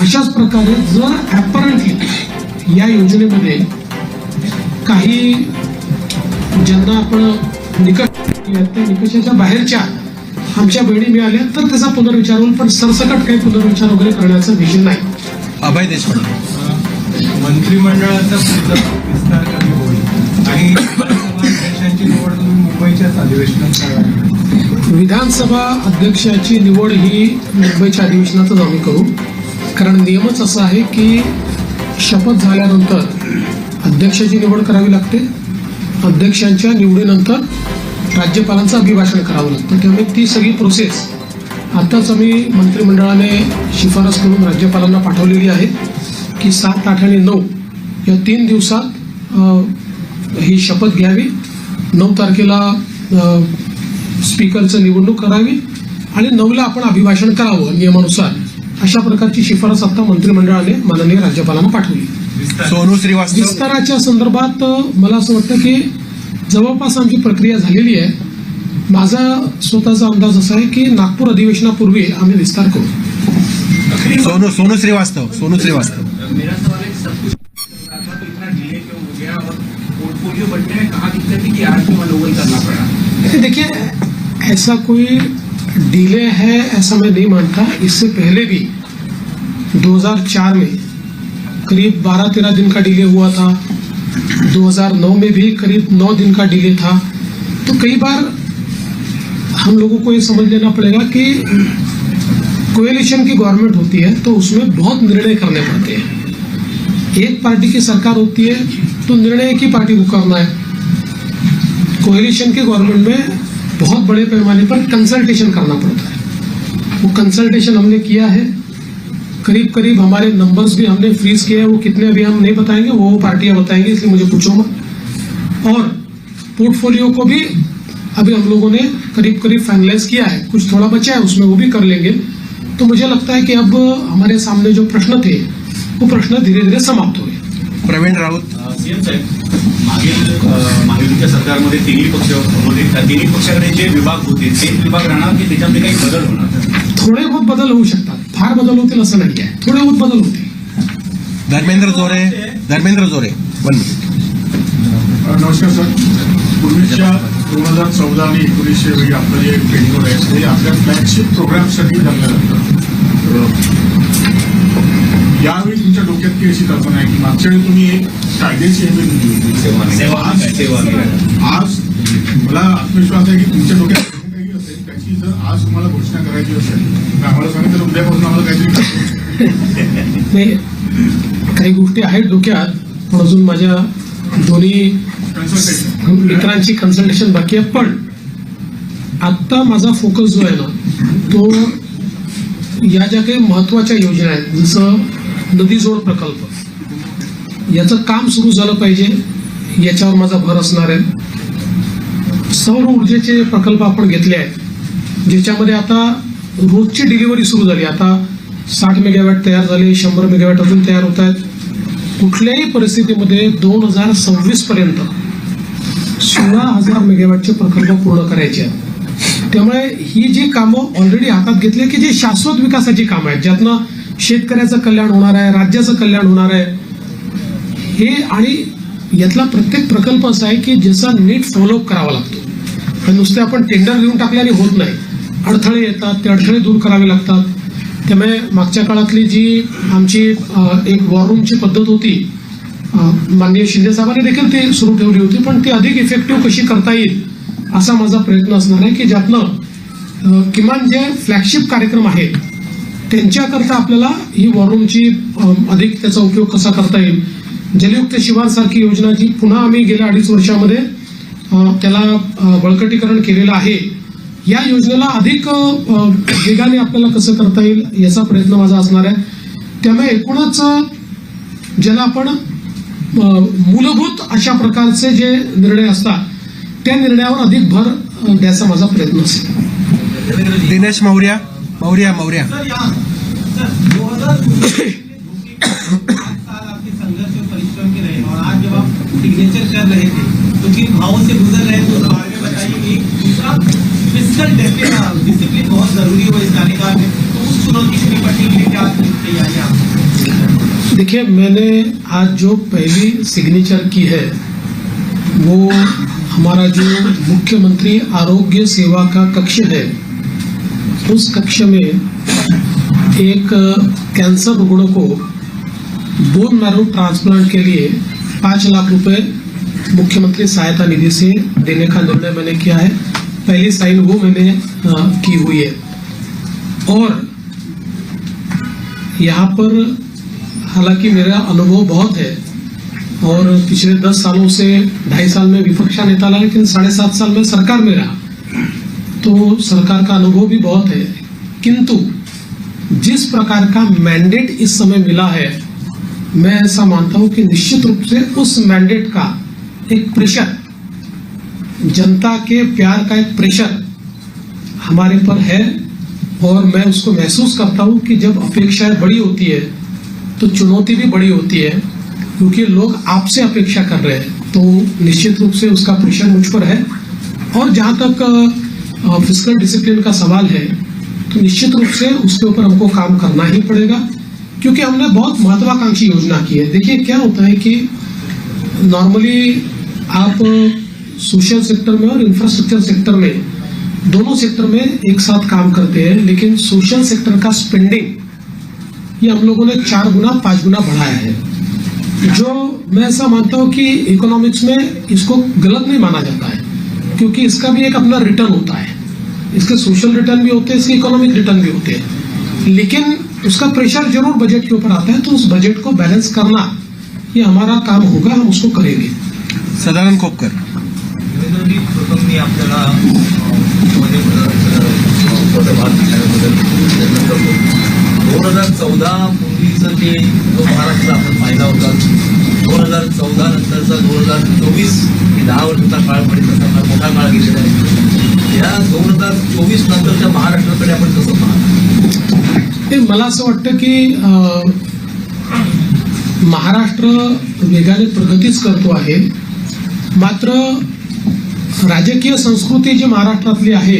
अशाच प्रकारे जर ॲपरंटली या योजनेमध्ये काही ज्यांना आपण निकष त्या निकषाच्या बाहेरच्या आमच्या बहिणी मिळाल्या तर त्याचा पुनर्विचार होईल पण सरसकट काही पुनर्विचार वगैरे करण्याचं विषय नाही. अभय देशपांडे मंत्रिमंडळाचा विस्तार कधी होईल? आणि विधानसभा अध्यक्षांची निवड तुम्ही मुंबईच्याच अधिवेशनात करावी विधानसभा अध्यक्षाची निवड ही मुंबईच्या अधिवेशनातच आम्ही करू. कारण नियमच असा आहे की शपथ झाल्यानंतर अध्यक्षाची निवड करावी लागते. अध्यक्षांच्या निवडीनंतर राज्यपालांचं अभिभाषण करावं लागतं. त्यामुळे ती सगळी प्रोसेस आताच आम्ही मंत्रिमंडळाने शिफारस करून राज्यपालांना पाठवलेली आहे की सात आठ आणि नऊ या तीन दिवसात ही शपथ घ्यावी. नऊ तारखेला स्पीकरचं निवडणूक करावी आणि नऊला आपण अभिभाषण करावं नियमानुसार. अशा प्रकारची शिफारस आता मंत्रिमंडळाने माननीय राज्यपालांना पाठवली. सोनू श्रीवास्तव. विस्ताराच्या संदर्भात मला असं वाटतं की जवळपास आमची प्रक्रिया झालेली आहे. माझा स्वतःचा अंदाज असा आहे की नागपूर अधिवेशनापूर्वी आम्ही विस्तार करू. सोनू सोनू श्रीवास्तव सोनू श्रीवास्तव. मेरा सवाल है सब कुछ रहा था तो इतना डिले क्यों हो गया और पोर्टफोलियो बनने में कहाँ दिक्कत थी कि आज क्यों मनोबल करना पड़ा? देखिए देखिए ऐसा कोई डिले है ऐसा मैं नहीं मानता। इससे पहले भी 2004 में करीब 12-13 दिन का डिले हुआ था। 2009 में भी करीब 9 दिन का डिले था। तो कई बार हम लोगों को ये समझ लेना पड़ेगा कि कोएलिशन की गवर्नमेंट होती है तो उसमें बहुत निर्णय करने पड़ते हैं। एक पार्टी की सरकार होती है तो निर्णय एक ही पार्टी को करना है। कोएलिशन के गवर्नमेंट में बहुत बड़े पैमाने पर कंसल्टेशन करना पड़ता है। वो कंसल्टेशन हमने किया है। करीब करीब हमारे नंबर्स भी हमने फ्रीज किए हैं। वो कितने अभी हम नहीं बताएँगे, वो पार्टियाँ बताएँगी, इसलिए मुझे पूछो मत। और पोर्टफोलियो को भी अभी हम लोगों ने करीब करीब फाइनलाइज किया है। कुछ थोड़ा बचा है, उसमें वो भी कर लेंगे। तो मुझे लगता है कि अब हमारे सामने जो प्रश्न थे, वो प्रश्न धीरे धीरे समाप्त हो गए। प्रवीण राऊत. सीएम साहेब मागील महायुतीच्या सरकारमध्ये तिन्ही पक्ष होते त्या तिन्ही पक्षाकडे जे विभाग होते तेच विभाग राहणार की त्याच्यामध्ये काही बदल होणार? थोडे बहुत बदल होऊ शकतात. फार बदल होतील असं नाही आहे. थोडे बहुत बदल होतील. धर्मेंद्र जोरे धर्मेंद्र जोरे वन मिनिट नमस्कार सर. पूर्वीच्या दोन हजार चौदा आणि एकोणीसशे वेळी आपलं जे ट्रेनिंग आहे ते आपल्या फ्लॅगशिप प्रोग्रामसाठी जमलं जातं. यावेळी तुमच्या डोक्यात की अशी कल्पना आहे की मागच्या वेळी तुम्ही एक कायद्याची हमी दिली होती? सेवा सेवा आज मला आत्मविश्वास आहे की तुमच्या डोक्यात असेल त्याची जर आज तुम्हाला घोषणा करायची असेल तर आम्हाला सांगितलं उद्यापासून आम्हाला काहीतरी काही गोष्टी आहेत डोक्यात पण अजून माझ्या दोन्ही कन्सल्टेशन मित्रांची कन्सल्टेशन बाकी आहे पण आत्ता माझा फोकस जो आहे ना तो या ज्या काही महत्त्वाच्या योजना आहेत जसं नदीजोड प्रकल्प. याचं काम सुरू झालं पाहिजे. याच्यावर माझा भर असणार आहे. सौर ऊर्जेचे प्रकल्प आपण घेतले आहेत ज्याच्यामध्ये आता रोजची डिलिव्हरी सुरू झाली. आता साठ मेगावॅट तयार झाले शंभर मेगावॅट अजून तयार होत आहेत. कुठल्याही परिस्थितीमध्ये दोन हजार सव्वीस पर्यंत सोळा हजार मेगावॅटचे प्रकल्प पूर्ण करायचे आहेत. त्यामुळे ही जी कामं ऑलरेडी हातात घेतली की जी शाश्वत विकासाची कामं आहेत ज्यातनं शेतकऱ्याचं कल्याण होणार आहे राज्याचं कल्याण होणार आहे. हे आणि यातला प्रत्येक प्रकल्प असा आहे की ज्याचा नीट फॉलोअप करावा लागतो. आणि नुसते आपण टेंडर घेऊन टाकल्याने होत नाही. अडथळे येतात ते अडथळे दूर करावे लागतात. त्यामुळे मागच्या काळातली जी आमची एक वॉररूमची पद्धत होती माननीय शिंदे साहेबांनी देखील ते सुरू ठेवली होती पण ती अधिक इफेक्टिव्ह कशी करता येईल असा माझा प्रयत्न असणार आहे की ज्यातनं किमान जे फ्लॅगशिप कार्यक्रम आहेत त्यांच्याकरता आपल्याला ही वॉरूमची अधिक त्याचा उपयोग कसा करता येईल? जलयुक्त शिवार सारखी योजना जी पुन्हा आम्ही गेल्या अडीच वर्षामध्ये त्याला बळकटीकरण केलेलं आहे या योजनेला अधिक वेगाने आपल्याला कसं करता येईल याचा प्रयत्न माझा असणार आहे. त्यामुळे एकूणच ज्याला आपण मूलभूत अशा प्रकारचे जे निर्णय असतात त्या निर्णयावर अधिक भर द्यायचा माझा प्रयत्न असेल. दिनेश मौर्या. मौर्या मौर्या। सर यहाँ दो हज़ार आपके संघर्ष और परिश्रम के रहे और आज जब आप सिग्नेचर कर रहे थे तो किन भावों से गुजर रहे थे उस बारे में बताइए। दूसरा फ़िज़िकल डिसिप्लिन बहुत ज़रूरी हो इस कार्यकाल में। तो उस चुनौती से निपटने के लिए क्या तैयारियाँ देखिए मैंने आज जो पहली सिग्नेचर की है वो हमारा जो मुख्यमंत्री आरोग्य सेवा का कक्ष है उस कक्ष में एक कैंसर रुग्ण को बोन मैरो ट्रांसप्लांट के लिए पाँच लाख रुपए मुख्यमंत्री सहायता निधि से देने का निर्णय मैंने किया है। पहली साइन वो मैंने की हुई है। और यहाँ पर हालाँकि मेरा अनुभव बहुत है और पिछले दस सालों से ढाई साल में विपक्षा नेता रहा, लेकिन साढ़े सात साल में सरकार में रहा। तो सरकार का अनुभव भी बहुत है। किंतु जिस प्रकार का मैंडेट इस समय मिला है, मैं ऐसा मानता हूँ कि निश्चित रूप से उस मैंडेट का एक प्रेशर जनता के प्यार का एक प्रेशर हमारे पर है और मैं उसको महसूस करता हूँ कि जब अपेक्षाएँ बड़ी होती है तो चुनौती भी बड़ी होती है, क्योंकि लोग आपसे अपेक्षा कर रहे हैं। तो निश्चित रूप से उसका प्रेशर मुझ पर है और जहाँ तक फ़िज़िकल डिसिप्लिन का सवाल है तो निश्चित रूप से उसके ऊपर हमको काम करना ही पड़ेगा, क्योंकि हमने बहुत महत्वाकांक्षी योजना की है। देखिए, क्या होता है कि नॉर्मली आप सोशल सेक्टर में और इंफ्रास्ट्रक्चर सेक्टर में दोनों सेक्टर में एक साथ काम करते हैं, लेकिन सोशल सेक्टर का स्पेंडिंग ये हम लोगों ने चार गुना, पाँच गुना बढ़ाया है। जो मैं ऐसा मानता हूँ कि इकोनॉमिक्स में इसको गलत नहीं माना जाता है। क्योंकि इसका भी एक अपना रिटर्न होता है। इसके सोशल रिटर्न भी होते हैं इसके इकोनॉमिक रिटर्न भी होते हैं। लेकिन उसका प्रेशर ज़रूर बजट के ऊपर आता है तो उस बजट को बैलेंस करना ये हमारा काम होगा हम उसको करेंगे। सदानंद करतो दोन हज़ार चौदा पूर्वीचं जे जो महाराष्ट्र आपण पाहिला होता दोन हजार चौदा नंतरचा दोन हजार चोवीस हे दहा वर्षाचा काळ पडेल फार मोठा काळ गेलेला आहे. या दोन हजार चोवीस नंतरच्या महाराष्ट्राकडे आपण कसं पाहतो ते मला असं वाटतं की अं, महाराष्ट्र वेगाने प्रगतीच करतो आहे. मात्र राजकीय संस्कृती जी महाराष्ट्रातली आहे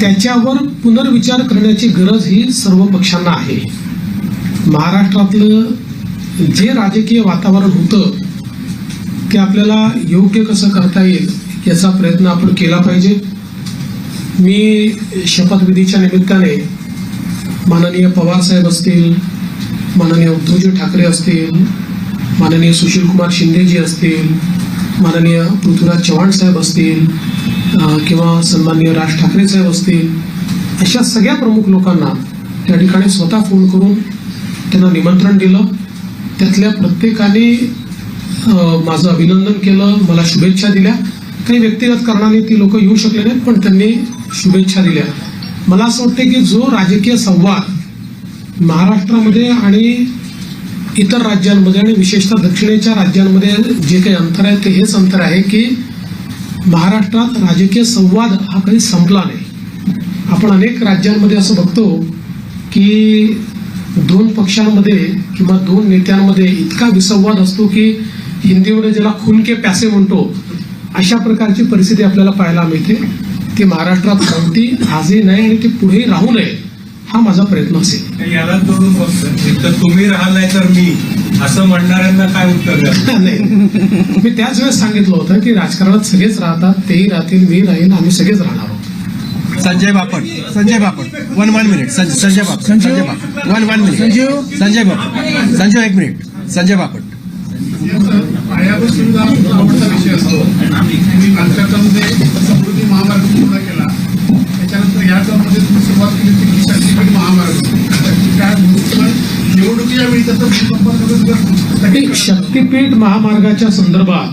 त्याच्यावर पुनर्विचार करण्याची गरज ही सर्व पक्षांना आहे. महाराष्ट्रातलं जे राजकीय वातावरण होतं ते आपल्याला योग्य कसं करता येईल याचा प्रयत्न आपण केला पाहिजे. मी शपथविधीच्या निमित्ताने माननीय पवार साहेब असतील माननीय उद्धवजी ठाकरे असतील माननीय सुशीलकुमार शिंदेजी असतील माननीय पृथ्वीराज चव्हाण साहेब असतील किंवा सन्माननीय राज ठाकरे साहेब असतील अशा सगळ्या प्रमुख लोकांना त्या ठिकाणी स्वतः फोन करून त्यांना निमंत्रण दिलं. त्यातल्या प्रत्येकाने माझं अभिनंदन केलं मला शुभेच्छा दिल्या. काही व्यक्तिगत कारणाने ती लोक येऊ शकले नाहीत पण त्यांनी शुभेच्छा दिल्या. मला असं वाटतं की जो राजकीय संवाद महाराष्ट्रामध्ये आणि इतर राज्यांमध्ये आणि विशेषतः दक्षिणेच्या राज्यांमध्ये जे काही अंतर आहे ते हेच अंतर आहे की महाराष्ट्रात राजकीय संवाद हा कधी संपला नाही. आपण अनेक राज्यांमध्ये असं बघतो की दोन पक्षांमध्ये किंवा दोन नेत्यांमध्ये इतका विसंवाद असतो की हिंदीमध्ये ज्याला खून के प्यासे म्हणतो अशा प्रकारची परिस्थिती आपल्याला पाहायला मिळते. ती महाराष्ट्रात नव्हती आजही नाही आणि ती पुढेही राहू नये हा माझा प्रयत्न असेल. याला जोडून तर तुम्ही राहाल नाही तर मी असं म्हणणाऱ्यांना काय उत्तर द्या नाही. मी त्याच वेळेस सांगितलं होतं की राजकारणात सगळेच राहतात तेही राहतील मी राहील आम्ही सगळेच राहणार. Sanjay Bapat Sanjay Bapat. One one minute Sanjay Sanjay Bapat Sanjay Bapat. One one minute Sanjay Bapat. Sanjay एक मिनिट संजय बापट. आवडता विषय असतो. समृद्धी महामार्ग पूर्ण केला. त्याच्यानंतर या टर्ममध्ये तुम्ही सुरुवात केली ती शक्तीपीठ महामार्ग. त्याची काय भूमिका? निवडणुकीच्या वेळी त्याचा भूसंपर्क एक शक्तीपीठ महामार्गाच्या संदर्भात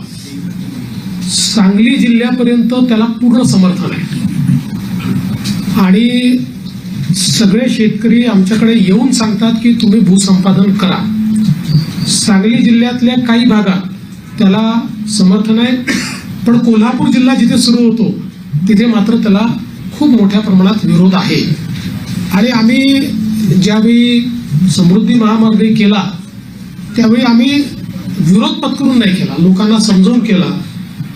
सांगली जिल्ह्यापर्यंत त्याला पूर्ण समर्थन आहे. आणि सगळे शेतकरी आमच्याकडे येऊन सांगतात की तुम्ही भूसंपादन करा. सांगली जिल्ह्यातल्या काही भागात त्याला समर्थन आहे. पण कोल्हापूर जिल्हा जिथे सुरू होतो तिथे मात्र त्याला खूप मोठ्या प्रमाणात विरोध आहे. आणि आम्ही ज्यावेळी समृद्धी महामार्ग केला त्यावेळी आम्ही विरोध पत्करून नाही केला लोकांना समजून केला.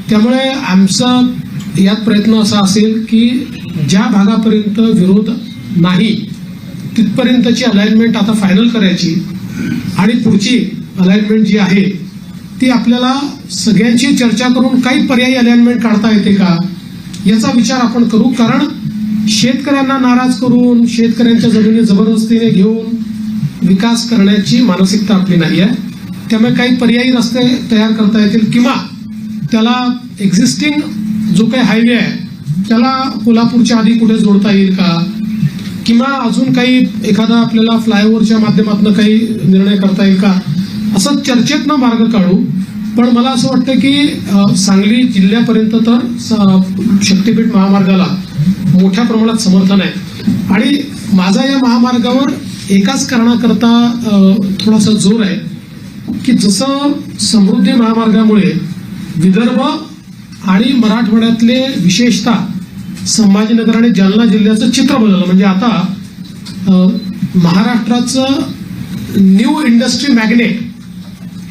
त्यामुळे आमचा यात प्रयत्न असा असेल की ज्या भागापर्यंत विरोध नाही तिथपर्यंतची अलाइनमेंट आता फायनल करायची आणि पुढची अलाइनमेंट जी आहे ती आपल्याला सगळ्यांशी चर्चा करून काही पर्यायी अलाइनमेंट काढता येते का? याचा विचार आपण करू. कारण शेतकऱ्यांना नाराज करून शेतकऱ्यांच्या जमिनी जबरदस्तीने घेऊन विकास करण्याची मानसिकता आपली नाही आहे. त्यामुळे काही पर्यायी रस्ते तयार करता येतील किंवा त्याला एक्झिस्टिंग जो काही हायवे आहे त्याला कोल्हापूरच्या आधी कुठे जोडता येईल का? किंवा अजून काही एखादा आपल्याला फ्लायओव्हरच्या माध्यमातून काही निर्णय करता येईल का? असं चर्चेतनं मार्ग काढू. पण मला असं वाटतं की सांगली जिल्ह्यापर्यंत तर स- शक्तीपीठ महामार्गाला मोठ्या प्रमाणात समर्थन आहे. आणि माझा या महामार्गावर एकाच कारणाकरता थोडासा जोर आहे की जसं समृद्धी महामार्गामुळे विदर्भ आणि मराठवाड्यातले विशेषतः संभाजीनगर आणि जालना जिल्ह्याचं चित्र बदललं म्हणजे आता महाराष्ट्राचं न्यू इंडस्ट्री मॅग्नेट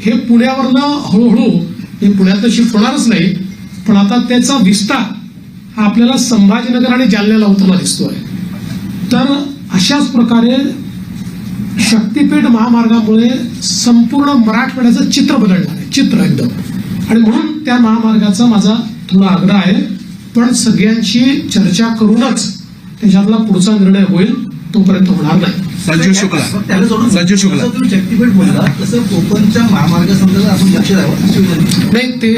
हे पुण्यावरनं हळूहळू हे पुण्यात शिफ्ट होणारच नाही पण आता त्याचा विस्तार हा आपल्याला संभाजीनगर आणि जालन्याला होताना दिसतोय. तर अशाच प्रकारे शक्तीपीठ महामार्गामुळे संपूर्ण मराठवाड्याचं चित्र बदलणार आहे. चित्र एकदम. आणि म्हणून त्या महामार्गाचा माझा थोडा आग्रह आहे. पण सगळ्यांशी चर्चा करूनच त्याच्यातला पुढचा निर्णय होईल तोपर्यंत होणार नाही. संजीव शुक्ला. संजीव शुक्ला. शक्तीपीठ बोलला तसं कोकणच्या महामार्गासंदर्भात आपण लक्ष द्यावं नाही ते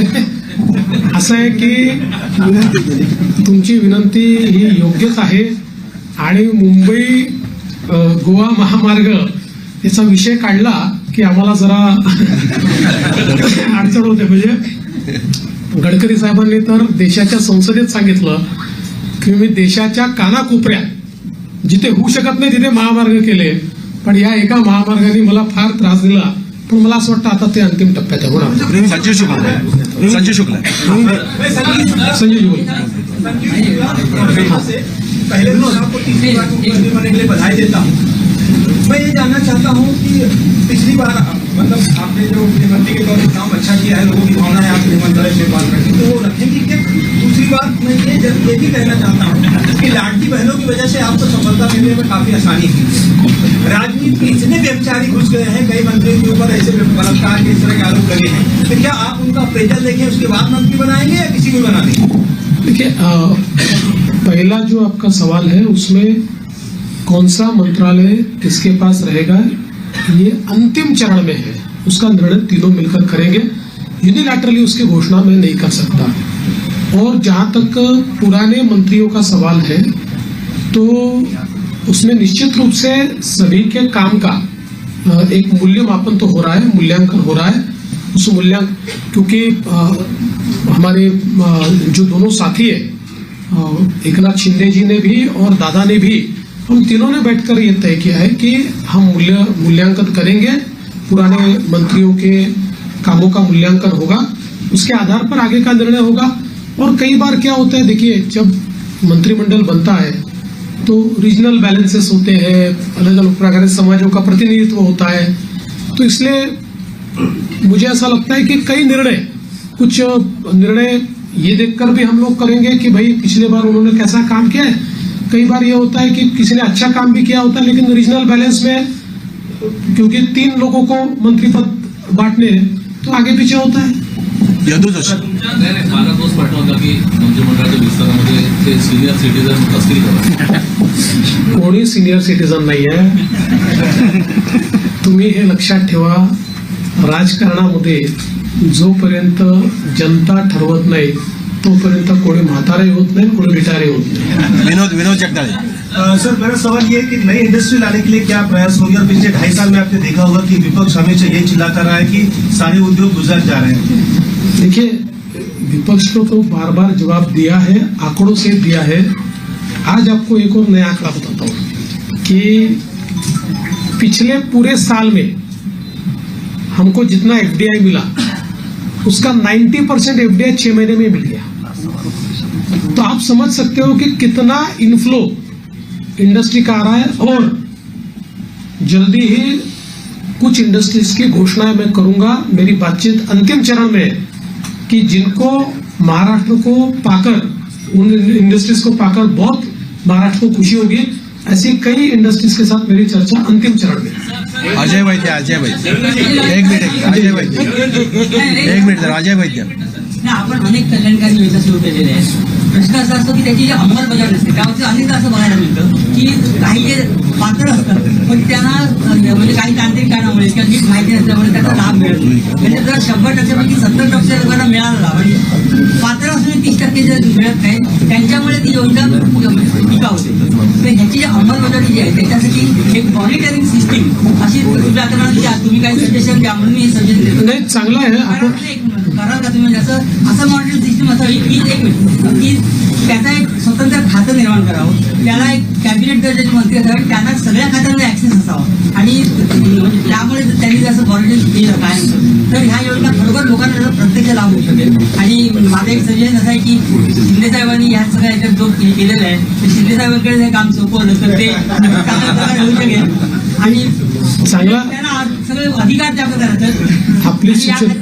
असं आहे की तुमची विनंती ही योग्यच आहे. आणि मुंबई गोवा महामार्ग याचा विषय काढला की आम्हाला जरा अडचण होते. म्हणजे गडकरी साहेबांनी तर देशाच्या संसदेत सांगितलं की मी देशाच्या कानाकोपऱ्यात जिथे होऊ शकत नाही तिथे महामार्ग केले पण या एका महामार्गाने मला फार त्रास दिला. पण मला असं वाटतं आता ते अंतिम टप्प्यात आहे. होणार संजीव शुक्ला संजीव शुक्ला संजय पहले बधाई देता हूँ मैं ये जानना चाहता हूँ कि पिछली बार मतलब आपने जो मुख्यमंत्री के तौर पर काम अच्छा किया है, लोगों की भावना है आपके मंत्रालय से बात करके तो वो रखेंगे कि दूसरी बात मैं ये ये भी कहना चाहता हूँ कि लाडली बहनों की वजह से आपको सफलता मिलने में काफ़ी आसानी थी राजनीति में इतने व्यभिचारी घुस गए हैं, कई मंत्रियों के ऊपर ऐसे बलात्कार के इस तरह के आरोप लगे हैं तो क्या आप उनका अप्रेजल देखें, उसके बाद मंत्री बनाएँगे या किसी भी बना देंगे? देखिए पहला जो आपका सवाल है, उसमें कौन सा मंत्रालय किसके पास रहेगा? ये अंतिम चरण में है। उसका निर्णय तीनों मिलकर करेंगे। यूनिलैटरली उसकी घोषणा मैं नहीं कर सकता। और जहाँ तक पुराने मंत्रियों का सवाल है तो उसमें निश्चित रूप से सभी के काम का एक मूल्यमापन तो हो रहा है मूल्यांकन हो रहा है। उस मूल्यांकन क्योंकि हमारे जो दोनों साथी है अ, एकनाथ शिंदे जी ने भी और दादा ने भी हम तीनों ने बैठकर ये तय किया है कि हम मूल्य, मूल्यांकन करेंगे, पुराने मंत्रियों के कामों का मूल्यांकन होगा, उसके आधार पर आगे का निर्णय होगा। और कई बार क्या होता है, देखिए, जब मंत्रिमंडल बनता है तो रीजनल बैलेंसेस होते हैं अलग अलग प्रकार समाजों का प्रतिनिधित्व होता है। तो इसलिए मुझे ऐसा लगता है कि कई निर्णय, कुछ निर्णय ये देखकर भी हम लोग करेंगे कि भाई, पिछले बार उन्होंने कैसा काम किया है कई बार ये होता है कि किसी ने अच्छा काम भी किया होता है लेकिन रीजनल बैलेंस में क्योंकि तीन लोगों को मंत्री पद बांटने तो आगे पीछे होता है। मला तोच की मंत्रिमंडळाच्या विस्तारामध्ये ते सिनियर सिटीजन असतील कोणी सिनियर सिटीजन नाही आहे तुम्ही हे लक्षात ठेवा राजकारणामध्ये जोपर्यंत जनता ठरवत नाही तोपर्यंत कोणी म्हातारे होत नाही कोणी रिटायरही होत नाही. विनोद विनोद जगदाळे सर मेरा सवाल ये है कि नई इंडस्ट्री लाने के लिए क्या प्रयास होंगे? और पिछले ढाई साल में आपने देखा होगा कि विपक्ष हमेशा ये चिल्ला कर रहा है कि सारे उद्योग गुजर जा रहे हैं। देखिए विपक्ष को तो बार बार जवाब दिया है आंकड़ों से दिया है। आज आपको एक और नया आंकड़ा बताता हूँ कि पिछले पूरे साल में हमको जितना एफडीआई मिला उसका 90 परसेंट एफडीआई छह महीने में मिल गया। तो आप समझ सकते हो कि कितना इनफ्लो इंडस्ट्री का आ रहा है और जल्दी ही कुछ इंडस्ट्रीज़ की घोषणाएँ मैं करूँगा, मेरी बातचीत अंतिम चरण में कि जिनको महाराष्ट्र को पाकर, उन इंडस्ट्रीज़ को पाकर बहुत महाराष्ट्र को खुशी होगी, ऐसी कई इंडस्ट्रीज़ के साथ मेरी चर्चा अंतिम चरण में। अजय वैद्य अजय वैद्य। एक मिनट अजय वैद्य। एक मिनिट अजय वैद्य। नाही, आपण अनेक कल्याणकारी योजना सुरू केलेल्या आहेत. प्रश्न असा असतो की त्याची जी अंमलबजावणी असते त्यावरती अनेकदा असं बघायला मिळतं की काही जे पात्र असतात पण त्यांना म्हणजे काही तांत्रिक कारणामुळे किंवा नीट माहिती नसल्यामुळे त्याचा लाभ मिळत नाही. म्हणजे जर शंभर टक्क्यापैकी सत्तर टक्के लोकांना मिळाला लाभ जे मिळत नाही त्यांच्यामुळे ती योजना टिकावते. तर ह्याची जी अंमलबजावणी जी आहे त्याच्यासाठी एक मॉनिटरिंग सिस्टीम अशी की तुम्ही काही सजेशन द्या म्हणून मी सजेशन देतो. नाही चांगलं आहे. कराल का तुम्ही? असं असं मॉडेल सिस्टम असावी की एक की त्याचा एक स्वतंत्र खातं निर्माण करावं. त्याला एक कॅबिनेट दर्जाचे मंत्री असावे. त्यांना सगळ्या खात्यांना ऍक्सेस असावा. आणि त्यामुळे जर त्यांनी जर असं मॉनिटरिंग केलं काय तर ह्या योजना खरोखर लोकांना प्रत्यक्ष लाभ होऊ शकेल. आणि माझं एक सजेशन असं आहे की शिंदे साहेबांनी ह्या सगळ्या याच्यात जो केलेलं आहे तर शिंदे साहेबांकडे हे काम सोपवलं तर ते होऊ शकेल. आणि त्यांना सगळे अधिकार त्या प्रकारचं आपली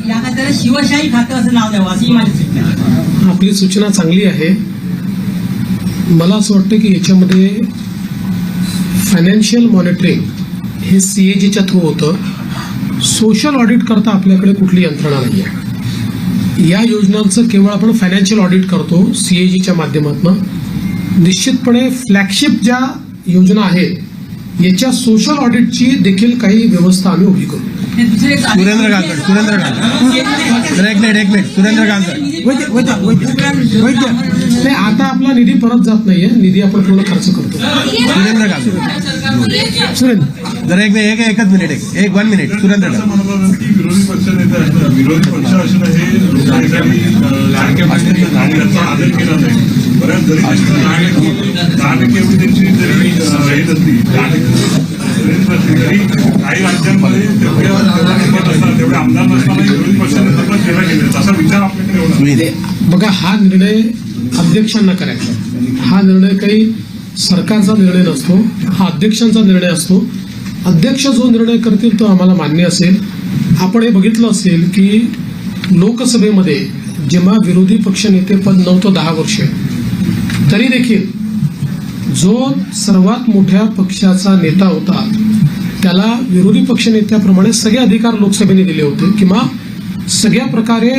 या खात्याला शिवशाही खातं असं नाव द्यावं अशी माझी सूचना. आपली सूचना चांगली आहे. मला असं वाटतं की याच्यामध्ये फायनान्शियल मॉनिटरिंग हे सी ए जीच्या थ्रू होतं. सोशल ऑडिट करता आपल्याकडे कुठली यंत्रणा नाही आहे या योजनांचं केवळ आपण फायनान्शियल ऑडिट करतो सी ए जीच्या माध्यमातून. निश्चितपणे फ्लॅगशिप ज्या योजना आहेत याच्या सोशल ऑडिटची देखील काही व्यवस्था आम्ही उभी करू. सुरेंद्र गांगड, सुरेंद्र गांगड. एक मिनिट एक मिनिट. सुरेंद्र गांगड आता आपला निधी परत जात नाहीये. निधी आपण पूर्ण खर्च करतो. सुरेंद्र गांगड सुरेंद्र. जरा एक एक एकच मिनिट एक एक वन मिनिट सुरेंद्र विरोधी पक्ष नेते विरोधी पक्ष असणं हे केला नाही. बऱ्याच जरी त्यांची जरी रहित असली तरी काही राज्यांमध्ये तेवढे आमदार असतात तेवढे आमदार नसताना विरोधी केलं गेलं असा विचार आपल्याकडे बघा हा निर्णय अध्यक्षांना करायचा. हा निर्णय काही सरकारचा निर्णय नसतो हा अध्यक्षांचा निर्णय असतो. अध्यक्ष जो निर्णय करतील तो आम्हाला मान्य असेल. आपण हे बघितलं असेल की लोकसभेमध्ये जेव्हा विरोधी पक्षनेतेपद नव्हतं दहा वर्ष तरी देखील जो सर्वात मोठ्या पक्षाचा नेता होता त्याला विरोधी पक्षनेत्याप्रमाणे सगळे अधिकार लोकसभेने दिले होते किंवा सगळ्या प्रकारे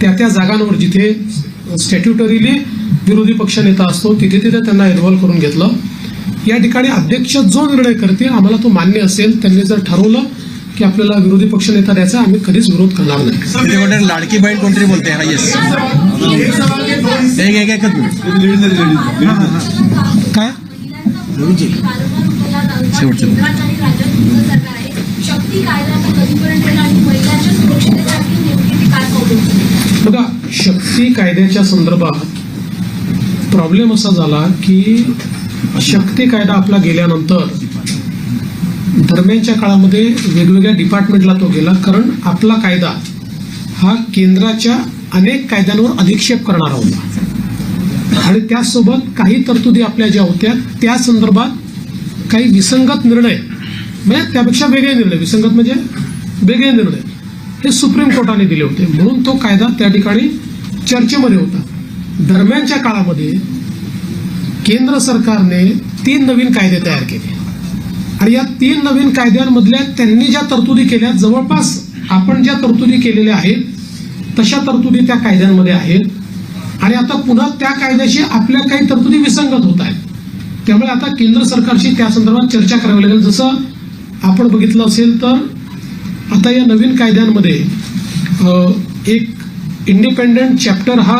त्या त्या जागांवर जिथे स्टॅट्युटरीली विरोधी पक्षनेता असतो तिथे तिथे त्यांना इन्व्हॉल्व्ह करून घेतलं. या ठिकाणी अध्यक्ष जो निर्णय करतील आम्हाला तो मान्य असेल. त्यांनी जर ठरवलं की आपल्याला विरोधी पक्षनेता द्यायचा आम्ही कधीच विरोध करणार नाही. लाडकी बहीण कोणतरी बोलते. हा येस एक एक एकच मिनिट. काय? बघा शक्ती कायद्याच्या संदर्भात प्रॉब्लेम असा झाला की शक्ती कायदा आपला गेल्यानंतर दरम्यानच्या काळामध्ये वेगवेगळ्या डिपार्टमेंटला तो गेला. कारण आपला कायदा हा केंद्राच्या अनेक कायद्यांवर अधिक्षेप करणारा होता. आणि त्यासोबत काही तरतुदी आपल्या ज्या होत्या त्या संदर्भात काही विसंगत निर्णय म्हणजे त्यापेक्षा वेगळे निर्णय. विसंगत म्हणजे वेगळे निर्णय. हे सुप्रीम कोर्टाने दिले होते. म्हणून तो कायदा त्या ठिकाणी चर्चेमध्ये होता. दरम्यानच्या काळामध्ये केंद्र सरकारने तीन नवीन कायदे तयार केले. आणि या तीन नवीन कायद्यांमधल्या त्यांनी ज्या तरतुदी केल्या जवळपास आपण ज्या तरतुदी केलेल्या आहेत तशा तरतुदी त्या कायद्यांमध्ये आहेत. आणि आता पुन्हा त्या कायद्याशी आपल्या काही तरतुदी विसंगत होत आहेत. त्यामुळे आता केंद्र सरकारशी त्या संदर्भात चर्चा करावी लागेल. जसं आपण बघितलं असेल तर आता या नवीन कायद्यांमध्ये एक इंडिपेंडंट चॅप्टर हा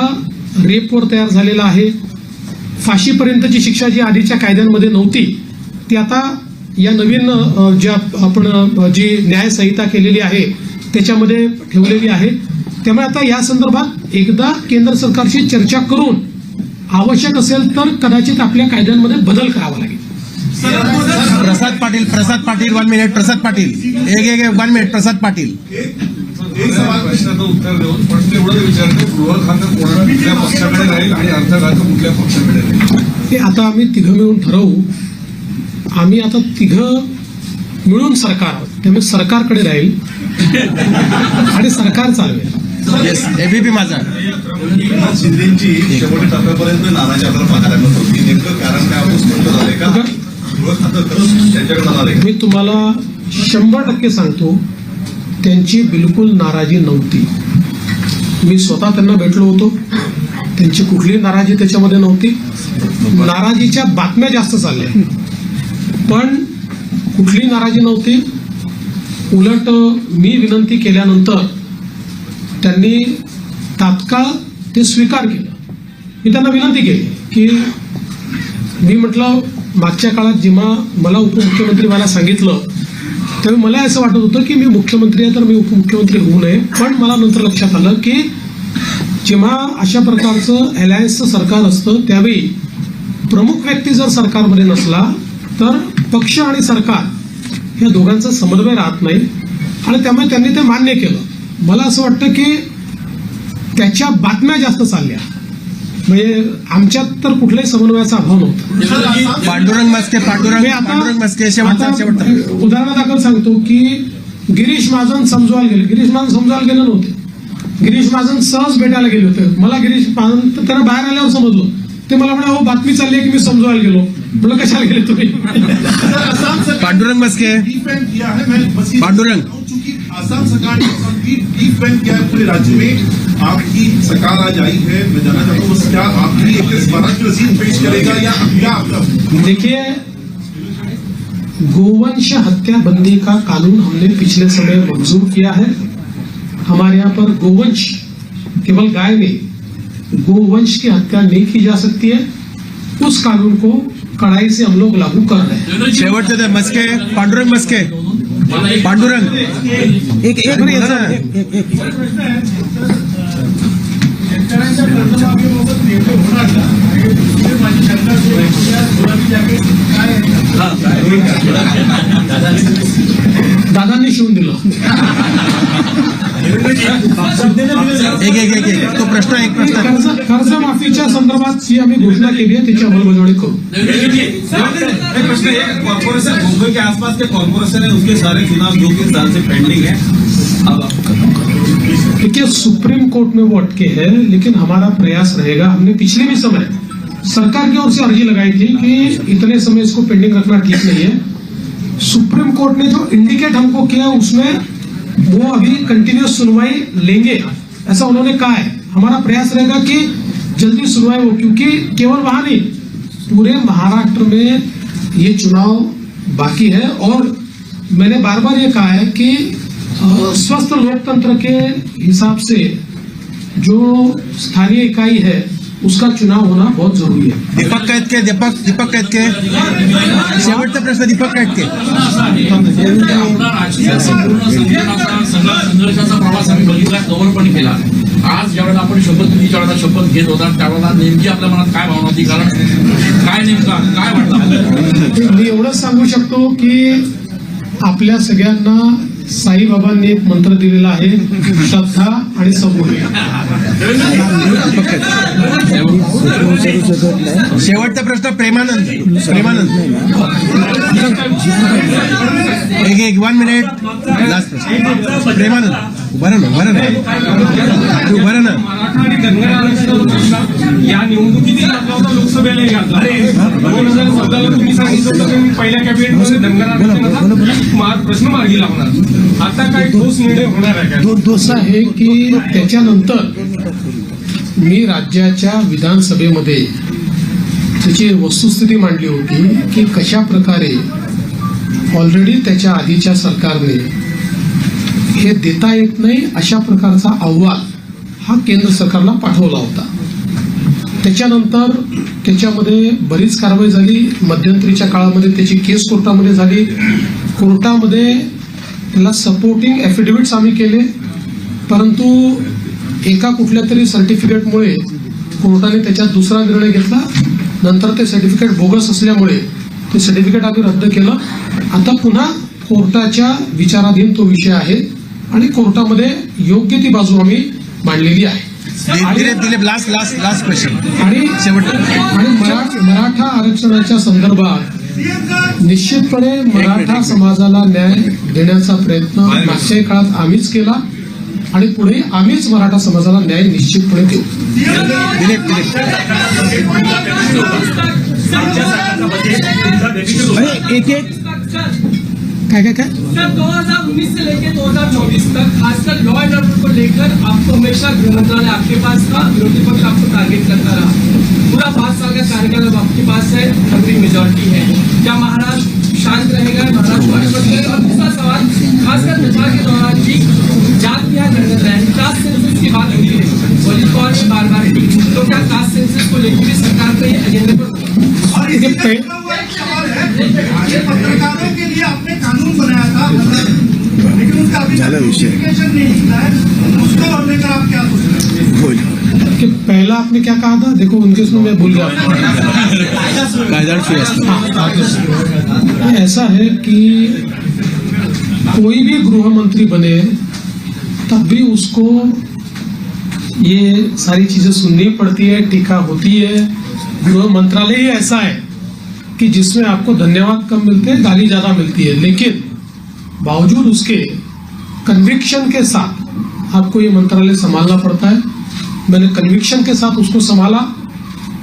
रेपवर तयार झालेला आहे. फाशीपर्यंतची शिक्षा जी आधीच्या कायद्यांमध्ये नव्हती ती आता या नवीन ज्या आपण जी न्यायसंहिता केलेली आहे त्याच्यामध्ये ठेवलेली आहे. त्यामुळे आता या संदर्भात एकदा केंद्र सरकारशी चर्चा करून आवश्यक असेल तर कदाचित आपल्या कायद्यांमध्ये बदल करावा लागेल. Prasad Patil Prasad Patil one minute Prasad Patil. एक एक वन मिनिट प्रसाद पाटील. एक सवाल प्रश्नाचं उत्तर देऊन प्रश्न एवढं विचारतो गृह खातं कोणा कुठल्या पक्षाकडे राहील आणि अर्थ खातं कुठल्या पक्षाकडे राहील? हे आता आम्ही तिघं मिळून ठरवू. आम्ही आता तिघं मिळून सरकार आहोत. त्यामुळे सरकारकडे राहील. आणि सरकार चालवेल. येस एबीपी माझा. शिंदेची आपल्याला पाहायला मिळत होती नेमकं कारण काय आपण स्पष्ट झालंय का? गृह खातं खरंच त्यांच्याकडे मी तुम्हाला शंभर टक्के सांगतो त्यांची बिलकुल नाराजी नव्हती. मी स्वतः त्यांना भेटलो होतो. त्यांची कुठली नाराजी त्याच्यामध्ये नव्हती. नाराजीच्या बातम्या जास्त चालल्या. पण कुठली नाराजी नव्हती. उलट मी विनंती केल्यानंतर त्यांनी तात्काळ ते स्वीकार केलं. मी त्यांना विनंती केली की मी म्हटलं मागच्या काळात जेव्हा मला उपमुख्यमंत्री व्हायला सांगितलं त्यामुळे मला असं वाटत होतं की मी मुख्यमंत्री आहे तर मी उपमुख्यमंत्री होऊ नये. पण मला नंतर लक्षात आलं की जेव्हा अशा प्रकारचं अलायन्सचं सरकार असतं त्यावेळी प्रमुख व्यक्ती जर सरकारमध्ये नसला तर पक्ष आणि सरकार या दोघांचा समन्वय राहत नाही. आणि त्यामुळे त्यांनी ते मान्य केलं. मला असं वाटतं की त्याच्या बातम्या जास्त चालल्या. म्हणजे आमच्यात तर कुठल्याही समन्वयाचा अभाव नव्हता. पांडुरंग मस्के पांडुरंग पांडुरंग मस्के उदाहरणादाखल सांगतो की गिरीश महाजन समजवायला गेले. गिरीश महाजन समजवायला गेले नव्हते. गिरीश महाजन सहज भेटायला गेले होते. मला गिरीश महाजन तर त्यांना बाहेर आल्यावर समजलं. ते मला म्हणे हो बातमी चालली आहे की मी समजवायला गेलो. म्हटलं कशाला गेले तुम्ही? पांडुरंग मस्के. पांडुरंग। चूंकि आसाम सरकार ने डिफेंड किया है पूरे राज्य में? आपकी सरकार आज आई है मैं जानना चाहता हूँ क्या आपकी एक बारह रसीद पेश करेगा या क्या आपका देखिए गोवंश हत्या बंदी का कानून हमने पिछले समय मंजूर किया है हमारे यहाँ पर गोवंश केवल गाय में गोवंश की हत्या नहीं की जा सकती है उस कानून को कड़ाई से हम लोग लागू कर रहे हैं ते मस्के पांडुरंग मस्के पांडुरंग एक एक बोला ना. शेतकऱ्यांच्या कर्जमाफीबाबत निर्णय होणार का आणि माझी शंका सुरू आहे की या गुलाबी जागेत काय दादांनी शिवून दिलं. एक एक एक एक. तो प्रश्न एक प्रश्न कर्ज कर्जमाफीच्या संदर्भात जी आम्ही घोषणा केली आहे त्याची अंमलबजावणी करू. प्रश्न है कॉर्पोरेशन मुंबई के आसपास के कॉर्पोरेशन है उसके सारे चुनाव दो तीन साल से पेंडिंग है। देखिए सुप्रीम कोर्ट में वो अटके हैं, लेकिन हमारा प्रयास रहेगा। हमने पिछले भी समय सरकार की ओर से अर्जी लगाई थी कि इतने समय इसको पेंडिंग रखना ठीक नहीं है। सुप्रीम कोर्ट ने जो इंडिकेट हमको किया, उसमें वो अभी कंटिन्यूस सुनवाई लेंगे, ऐसा उन्होंने कहा है। हमारा प्रयास रहेगा कि जल्दी सुनवाई हो, क्योंकि केवल वहाँ नहीं, पूरे महाराष्ट्र में ये चुनाव बाकी है। और मैंने बार बार ये कहा है कि स्वस्थ लोकतंत्र के हिसाब से जो स्थानीय इकाई है उसका चुनाव होना बहुत जरूरी है। दीपक कैतके दीपक दीपक कैतके शेवटचा प्रश्न दीपक कैतके संघर्षाचा प्रवास आम्ही बघितला कव्हर पण केला आज ज्यावेळेला आपण शपथविधीच्या वेळेला शपथ घेत होता त्यावेळेला नेमकी आपल्या मनात काय भावना होती? कारण काय नेमका काय वाटलं? मी एवढंच सांगू शकतो की आपल्या सगळ्यांना साईबाबांनी एक मंत्र दिलेला आहे श्रद्धा आणि सबुरी शेवटचा प्रश्न प्रेमानंद. प्रेमानंद. एक एक वन मिनिट लास्ट प्रश्न. प्रेमानंद. बरं ना बरं ना. ना. मराठा आणि धनगर आरक्षणाचा या निवडणुकीतील आपला लोकसभेला घातला दोन हजार चौदाला तुम्ही सांगितलं होतं की पहिल्या कॅबिनेटमध्ये धनगर आरक्षणाचा मार्ग प्रश्न मार्गी लावणार आता काय ठोस निर्णय होणार आहे का असं आहे की त्याच्यानंतर मी राज्याच्या विधानसभेमध्ये त्याची वस्तुस्थिती मांडली होती की कशा प्रकारे ऑलरेडी त्याच्या आधीच्या सरकारने हे देता येत नाही अशा प्रकारचा अहवाल हा केंद्र सरकारला पाठवला होता. त्याच्यानंतर त्याच्यामध्ये बरीच कारवाई झाली. मध्यंतरीच्या काळामध्ये त्याची केस कोर्टामध्ये झाली. कोर्टामध्ये त्याला सपोर्टिंग ॲफिडेव्हिट्स आम्ही केले. परंतु एका कुठल्या तरी सर्टिफिकेटमुळे कोर्टाने त्याच्यात दुसरा निर्णय घेतला. नंतर ते सर्टिफिकेट बोगस असल्यामुळे ते सर्टिफिकेट आम्ही रद्द केलं. आता पुन्हा कोर्टाच्या विचाराधीन तो विषय आहे. आणि कोर्टामध्ये योग्य ती बाजू आम्ही मांडलेली आहे. आणि- Dilip Dilip last last last question आणि शेवट आणि मरा- मराठा आरक्षणाच्या संदर्भात निश्चितपणे मराठा समाजाला न्याय देण्याचा प्रयत्न मागच्या काळात आम्हीच केला आणि पुढे आम्हीच मराठा समाजाला न्याय निश्चितपणे देऊ. दिलीप दिलीप. एक एक काय काय काय? सर 2019 से लेकर 2024 तक खासकर लॉ एंड ऑर्डर को लेकर आपको हमेशा गृह मंत्रालय आपके पास था विरोधी पक्ष आपको टारगेट करता रहा। पूरा पाँच साल का कार्यकाल अब आपके पास है मंत्री मेजोरिटी है। क्या महाराष्ट्र शांत रहेगा? महाराष्ट्र और दूसरा सवाल खासकर प्रचार के दौरान भी जात की यहाँ गणना है कास्ट सेंसस की बात होती है। कौन है? बार बार तो क्या कास्ट सेंसस को लेकर सरकार का ये एजेंडे पर पह- ये झाला विषय. है हैं कि पहला आपने क्या कहा था? देखो उनके इसमें मैं भूल गया। ये ऐसा है कि कोई भी गृह मंत्री बने तब भी उसको ये सारी चीज़ें सुननी पड़ती है टीका होती है। गृह मंत्रालय ही ऐसा है कि जिसमें आपको धन्यवाद कम मिलते हैं गाली ज़्यादा मिलती है। लेकिन बावजूद उसके कन्विक्शन के साथ आपको ये मंत्रालय संभालना पड़ता है। मैंने कन्विक्शन के साथ उसको संभाला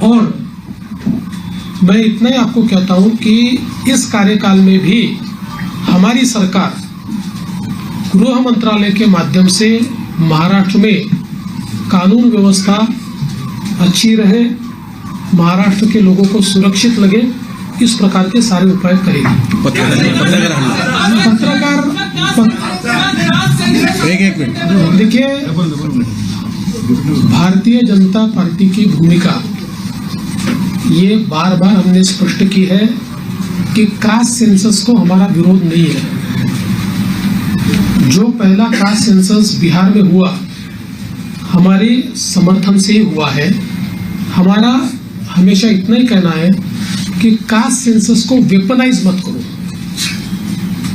और मैं इतना ही आपको कहता हूँ कि इस कार्यकाल में भी हमारी सरकार गृह मंत्रालय के माध्यम से महाराष्ट्र में कानून व्यवस्था अच्छी रहे, महाराष्ट्र के लोगों को सुरक्षित लगे, इस प्रकार के सारे उपाय करेगी। एक एक मिनिट। देखिए, भारतीय जनता पार्टी की भूमिका, ये बार बार हमने स्पष्ट की है कि कास्ट सेंसस को हमारा विरोध नहीं है। जो पहला कास्ट सेंसस बिहार में हुआ, हमारे समर्थन से ही हुआ है। हमारा हमेशा इतना ही कहना है कि कास्ट सेंसस को वेपनाइज मत करो।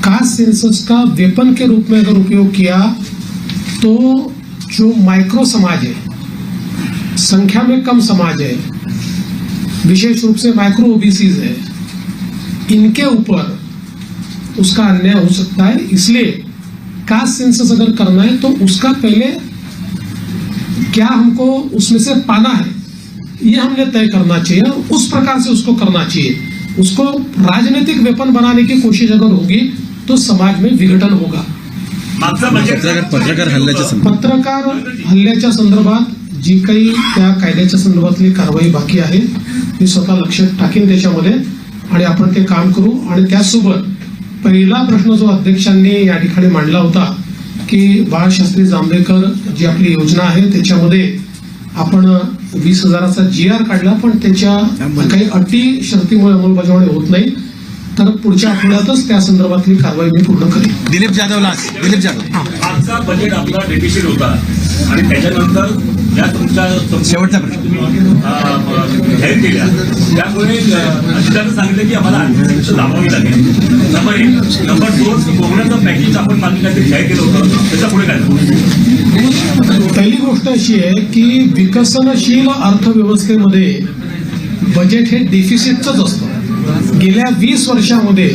कास्ट सेंसस का वेपन के रूप में अगर उपयोग किया तो जो माइक्रो समाज है, संख्या में कम समाज है, विशेष रूप से माइक्रो ओबीसीज है, इनके ऊपर उसका अन्याय हो सकता है। इसलिए कास्ट सेंसस अगर करना है तो उसका पहले क्या हमको उसमें से पाना है, ये हमने तय करना चाहिए उस प्रकार से उसको करना चाहिए। उसको राजनीतिक वेपन बनाने की कोशिश अगर होगी तो समाज में विघटन होगा। पत्रकार पत्रकार हल्ल्याच्या संदर्भात. पत्रकार हल्ल्याच्या संदर्भात जी काही त्या कायद्याच्या संदर्भातली कारवाई बाकी आहे मी स्वतः लक्ष टाकेन त्याच्यामध्ये आणि आपण ते काम करू. आणि त्याचसोबत पहिला प्रश्न जो अध्यक्षांनी या ठिकाणी मांडला होता की बाळशास्त्री जांभेकर जी आपली योजना आहे त्याच्यामध्ये आपण वीस हजाराचा जी आर काढला पण त्याच्या काही अटी शर्तीमुळे अंमलबजावणी होत नाही. तर पुढच्या आठवड्यातच त्या संदर्भातली कारवाई मी पूर्ण करेन. दिलीप जाधव लास्ट दिलीप जाधव. आजचा बजेट आपला डेफिसिट होता. आणि त्याच्यानंतर ज्या तुमच्या शेवटचा प्रश्न. जाहीर केल्या. त्यामुळे अं, अजितानं सांगितलं की आम्हाला आणखी लावावी लागेल. नंबर एक. नंबर दोन कोकणाचं पॅकेज आपण मागे काहीतरी जाहीर केलं होतं. त्याच्या पुढे काय? झालं? पहिली गोष्ट अशी आहे की विकसनशील अर्थव्यवस्थेमध्ये बजेट हे डेफिसिटच असतं. गेल्या वीस वर्षामध्ये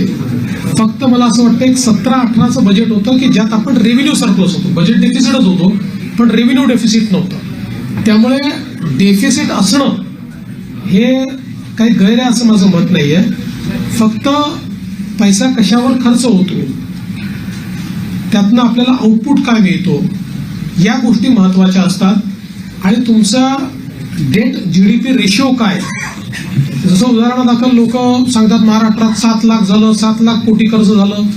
फक्त मला असं वाटतं एक सतरा अठराचं बजेट होतं की ज्यात आपण रेव्हेन्यू सरप्लस होतो. बजेट डेफिसिटच होतो पण रेव्हेन्यू डेफिसिट नव्हतं. त्यामुळे डेफिसिट असणं हे काही गैर आहे असं माझं मत नाही आहे फक्त पैसा कशावर खर्च होतो त्यातनं आपल्याला आउटपुट काय मिळतो या गोष्टी महत्त्वाच्या असतात. आणि तुमचा डेट जीडीपी रेशिओ काय जसं उदाहरणादाखल लोक सांगतात महाराष्ट्रात सात लाख झालं सात लाख कोटी कर्ज झालं.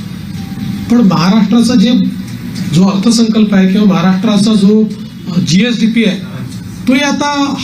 पण महाराष्ट्राचा जे जो अर्थसंकल्प आहे किंवा महाराष्ट्राचा जो जीएसडीपी आहे तो आता